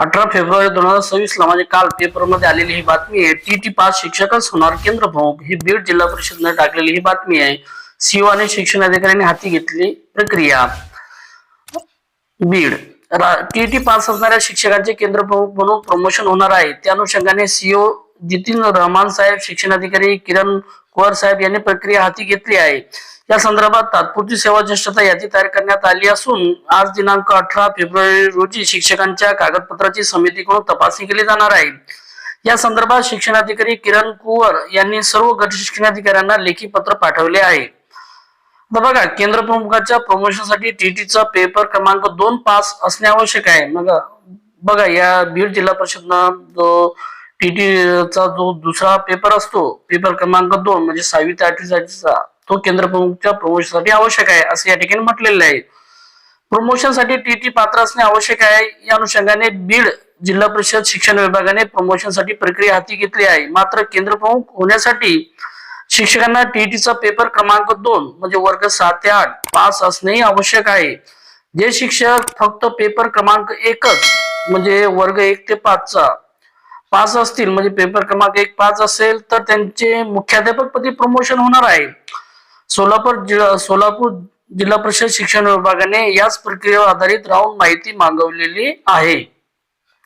अठरा फेब्रुवारी दोन हजार सव्वीस ला म्हणजे काल पेपरमध्ये आलेली ही बातमी आहे. टी टी पास शिक्षकच होणार. केंद्र ही बीड जिल्हा परिषदने टाकलेली ही बातमी आहे. सीओ आणि शिक्षण अधिकाऱ्यांनी हाती घेतली प्रक्रिया. बीड. टी टी पास असणाऱ्या शिक्षकांचे केंद्र प्रमुख म्हणून प्रमोशन होणार आहे. त्या अनुषंगाने सीओ जितीन रहमान साहेब शिक्षण अधिकारी किरण कुवर साहेब यांनी प्रक्रिया हाती घेतली आहे. या संदर्भात तात्पुरती सेवा ज्येष्ठता यादी तयार करण्यात आली असून आज दिनांक अठरा फेब्रुवारी रोजी शिक्षकांच्या कागदपत्राची समितीकडून तपासणी केली जाणार आहे. या संदर्भात शिक्षणाधिकारी किरण कुवर यांनी सर्व गट शिक्षणाधिकाऱ्यांना लेखी पत्र पाठवले आहे. बघा केंद्र प्रमुखाच्या प्रमोशनसाठी टीटीचा पेपर क्रमांक दोन पास असणे आवश्यक आहे. मग बघा या बीड जिल्हा परिषदनं जो पीटीचा जो दुसरा पेपर असतो पेपर क्रमांक दोन म्हणजे सहावी ते आठवी साठीचा तो केंद्र प्रमुखच्या प्रमोशनसाठी आवश्यक आहे असं या ठिकाणी म्हटलेलं आहे. प्रमोशनसाठी टीटी पात्र असणे आवश्यक आहे या अनुषंगाने बीड जिल्हा परिषद शिक्षण विभागाने प्रमोशनसाठी प्रक्रिया हाती घेतली आहे. मात्र केंद्र प्रमुख होण्यासाठी शिक्षकांना टीईटीचा पेपर क्रमांक दोन म्हणजे वर्ग सात ते आठ पास असणेही आवश्यक आहे. जे शिक्षक फक्त पेपर क्रमांक एकच म्हणजे वर्ग एक ते पाचचा पास असतील म्हणजे पेपर क्रमांक एक पाच असेल तर त्यांचे मुख्याध्यापक पदी प्रमोशन होणार आहे. सोलापूर जिल्हा सोलापूर जिल्हा परिषद शिक्षण विभागाने याच प्रक्रियेवर आधारित राहून माहिती मागवलेली आहे.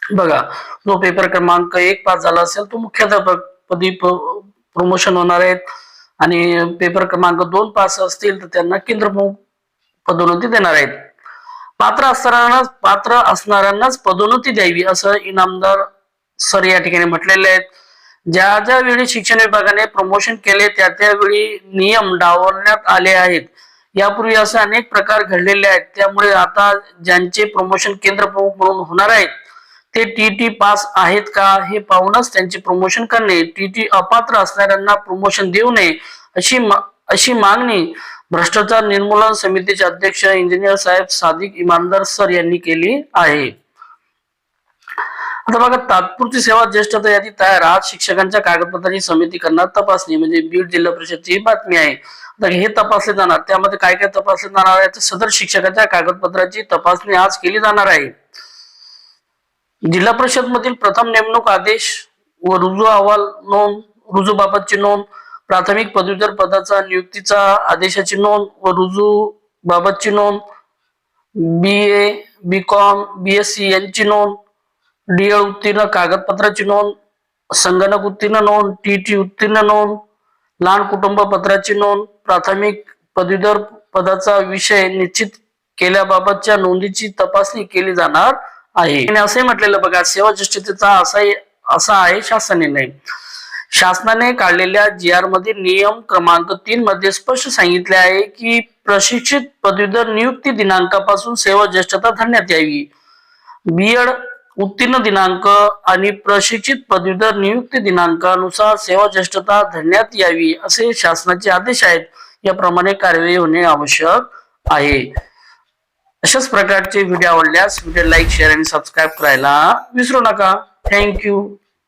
बघा जो पेपर क्रमांक एक पास झाला असेल तो मुख्याध्यापक पदी प्रमोशन होणार आहेत आणि पेपर क्रमांक दोन पास असतील तर त्यांना केंद्र प्रमुख पदोन्नती देणार आहेत. पात्र असणाऱ्यांना पात्र असणाऱ्यांनाच पदोन्नती द्यावी असं इनामदार सर या ठिकाणी म्हटलेले आहेत. ज्या ज्या वेळी शिक्षण विभागाने प्रमोशन केले त्या त्यावेळी नियम डावलण्यात आले आहेत. यापूर्वी असे अनेक प्रकार घडलेले आहेत. त्यामुळे आता ज्यांचे प्रमोशन केंद्र प्रमुख म्हणून होणार आहेत ते टीटी पास आहेत का हे पाहूनच त्यांचे प्रमोशन करणे टीटी अपात्र असणाऱ्यांना प्रमोशन देऊ नये अशी मा- अशी मागणी भ्रष्टाचार निर्मूलन समितीचे अध्यक्ष इंजिनियर साहेब सादिक इमानदार सर यांनी केली आहे. आता बघा तात्पुरती सेवा ज्येष्ठता यादी तयार आज शिक्षकांच्या कागदपत्रांची समिती करणार तपासणी म्हणजे बीड जिल्हा परिषदची ही बातमी आहे. आता हे तपासले जाणार त्यामध्ये काय काय तपासले जाणार आहे तर सदर शिक्षकाच्या कागदपत्राची तपासणी आज केली जाणार आहे. जिल्हा परिषद मधील प्रथम नेमणूक आदेश व रुजू अहवाल नोंद रुजू बाबतची नोंद प्राथमिक पदवीधर पदाचा नियुक्तीचा आदेशाची नोंद व रुजू बाबतची नोंद B A B com B S C यांची नोंद डी एड उत्तीर्ण कागदपत्राची नोंद संगणक उत्तीर्ण नोंद टी टी उत्तीर्ण नोंद लहान कुटुंब पत्राची नोंद प्राथमिक पदवीधर पदाचा विषय निश्चित केल्याबाबतच्या नोंदीची तपासणी केली जाणार आहे. आणि असे म्हटलेलं बघा सेवा ज्येष्ठतेचा असा असा आहे शासन निर्णय शासनाने काढलेल्या जी आरमध्ये नियम क्रमांक तीन मध्ये स्पष्ट सांगितले आहे की प्रशिक्षित पदवीधर नियुक्ती दिनांकापासून सेवा ज्येष्ठता धरण्यात यावी. बीएड उत्तीर्ण दिनांक आणि प्रशिक्षित पदवीधर नियुक्ती दिनांकानुसार सेवा ज्येष्ठता धरण्यात यावी असे शासनाचे आदेश आहेत. याप्रमाणे कार्यवाही होणे आवश्यक आहे. अशाच प्रकारचे व्हिडिओ आवडल्यास व्हिडिओ लाईक शेअर आणि सबस्क्राईब करायला विसरू नका. थँक्यू